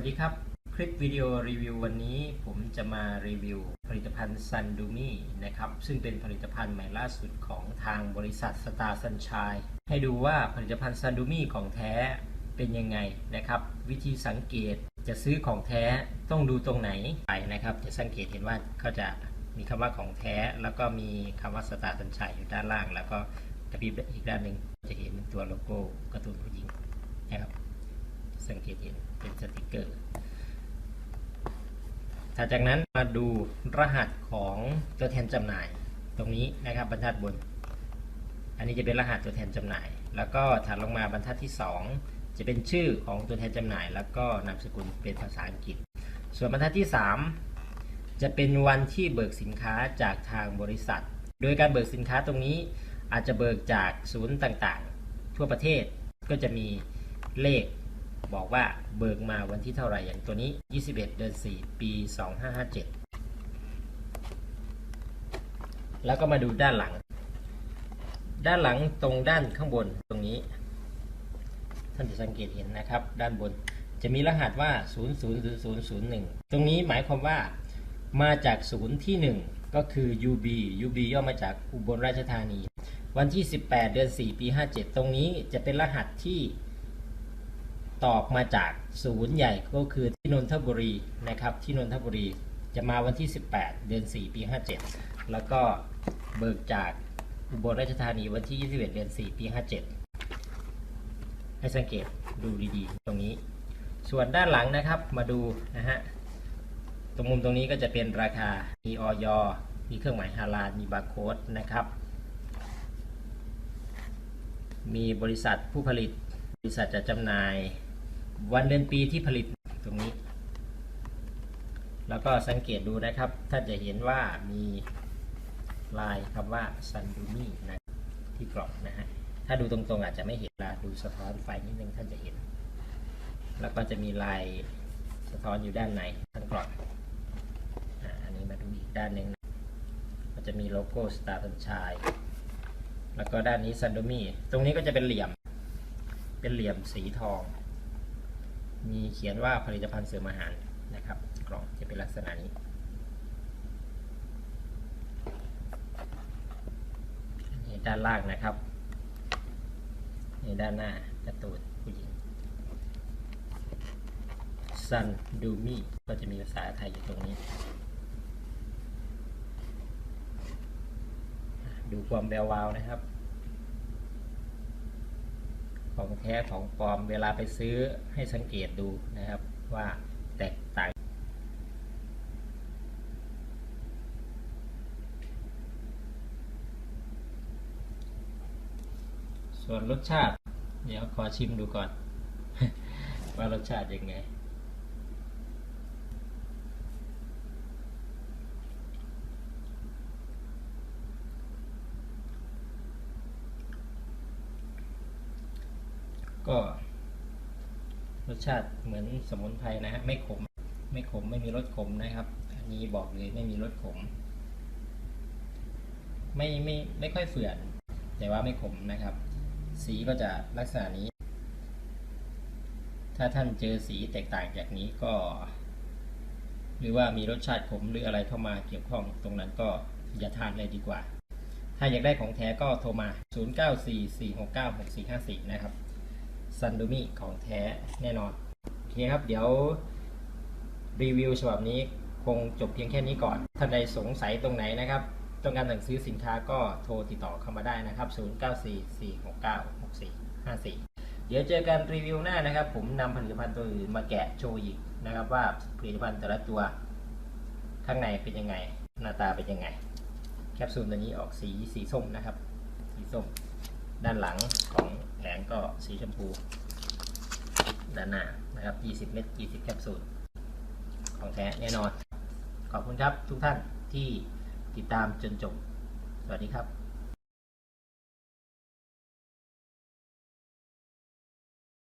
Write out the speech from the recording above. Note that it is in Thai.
วัสดีครับ คลิปวิดีโอรีวิววันนี้ผมจะมารีวิวผลิตภัณฑ์ซันดูมี่นะครับ ซึ่งเป็นผลิตภัณฑ์ใหม่ล่าสุดของทางบริษัทสตาร์สัญชัยให้ดูว่าผลิตภัณฑ์ซันดูมี่ของแท้เป็นยังไงนะครับ วิธีสังเกตจะซื้อของแท้ต้องดูตรงไหนไปนะครับ จะสังเกตเห็นว่าเขาจะมีคำว่าของแท้ แล้วก็มีคำว่าสตาร์สัญชัยอยู่ด้านล่าง แล้วก็กระพริบอีกด้านหนึ่งจะเห็นตัวโลโก้กร์ตูนผู้หญิงนะครับ สังเกตเห็นเป็นสติกเกอร์ถัดจากนั้นมาดูรหัสของตัวแทนจำหน่ายตรงนี้นะครับบรรทัดบน อันนี้จะเป็นรหัสตัวแทนจำหน่าย แล้วก็ถัดลงมาบรรทัดที่ 2 จะเป็นชื่อของตัวแทนจำหน่าย แล้วก็นามสกุลเป็นภาษาอังกฤษ ส่วนบรรทัดที่ 3 จะเป็นวันที่เบิกสินค้าจากทางบริษัท โดยการเบิกสินค้าตรงนี้อาจจะเบิกจากศูนย์ต่างๆ ทั่วประเทศก็จะมีเลข บอกว่าเบิกมาวันที่เท่าไหร่อย่างตัวนี้ 21 เดือน 4 ปี 2557 แล้วก็มาดูด้านหลัง ด้านหลังตรงด้านข้างบนตรงนี้ ท่านจะสังเกตเห็นนะครับ ด้านบนจะมีรหัสว่า 000001 ตรงนี้หมายความว่ามาจากศูนย์ที่ 1 ก็คือ UB UB ย่อมาจากอุบลราชธานี วันที่ 18 เดือน 4 ปี 57 ตรงนี้จะเป็นรหัสที่ ตอกมาจากศูนย์ใหญ่ก็คือที่นนทบุรีนะครับที่นนทบุรีจะมาวันที่ 18 เดือน 4 ปี 57 แล้วก็เบิกจากอุบลราชธานีวันที่ 21 เดือน 4 ปี 57 ให้สังเกตดูดีๆ ตรงนี้ ส่วนด้านหลังนะครับมาดูนะฮะตรงมุมตรงนี้ก็จะเป็นราคา มีออยมีเครื่องหมายฮาลาลมีบาร์โค้ดนะครับ มีบริษัทผู้ผลิต บริษัทจะจำหน่าย วันเดือนปีที่ผลิตตรงนี้ แล้วก็สังเกตดูนะครับท่านจะเห็นว่ามีลายคำว่า Sun d u m i นะที่กล่องนะฮะ ถ้าดูตรงๆอาจจะไม่เห็นลาดูสะท้อนไฟนิดนึงท่านจะเห็น แล้วก็จะมีลายสะท้อนอยู่ด้านในทั้งกล่องอันนี้มาดูอีกด้านหนึ่งก็จะมีโลโก้ Star Sunshine แล้วก็ด้านนี้ Sun d u m i ตรงนี้ก็จะเป็นเหลี่ยม เป็นเหลี่ยมสีทอง มีเขียนว่าผลิตภัณฑ์เสริมอาหารนะครับ กล่องจะเป็นลักษณะนี้นด้านล่างนะครับในด้านหน้าการ์ตูนผู้หญิง Sun Do Me ก็จะมีภาษาไทยอยู่ตรงนี้ ดูความแวววาวนะครับ ของ แท้ของปลอมเวลาไปซื้อให้สังเกตดูนะครับว่าแตกต่างส่วนรสชาติ เดี๋ยวขอชิมดูก่อน ว่ารสชาติยังไง ก็รสชาติเหมือนสมุนไพรนะฮะไม่ขม ไม่ขมไม่มีรสขมนะครับ อันนี้บอกเลยไม่มีรสขม ไม่ไม่ไม่ค่อยเฝื่อน แต่ว่าไม่ขมนะครับ สีก็จะลักษณะนี้ ถ้าท่านเจอสีแตกต่างจากนี้ก็ หรือว่ามีรสชาติขมหรืออะไรเข้ามาเกี่ยวข้องตรงนั้นก็อย่าทานเลยดีกว่า ถ้าอยากได้ของแท้ก็โทรมา 0944696454 นะครับ ซันดูมิของแท้แน่นอนโอเคครับเดี๋ยวรีวิวฉบับนี้คงจบเพียงแค่นี้ก่อน ท่านใดสงสัยตรงไหนนะครับ ต้องการสั่งซื้อสินค้าก็โทรติดต่อเข้ามาได้นะครับ 0944696454 เดี๋ยวเจอกันรีวิวหน้านะครับ ผมนำผลิตภัณฑ์ตัวอื่นมาแกะโชว์อีกนะครับ ว่าผลิตภัณฑ์แต่ละตัว ข้างในเป็นยังไง หน้าตาเป็นยังไง แคปซูลตัวนี้ออกสีสีส้มนะครับ สีส้ม ด้านหลังของ แผงก็สีชมพูด้านหน้านะครับ 20 เม็ด 20 แคปซูล ของแท้แน่นอน ขอบคุณครับทุกท่านที่ติดตามจนจบ สวัสดีครับ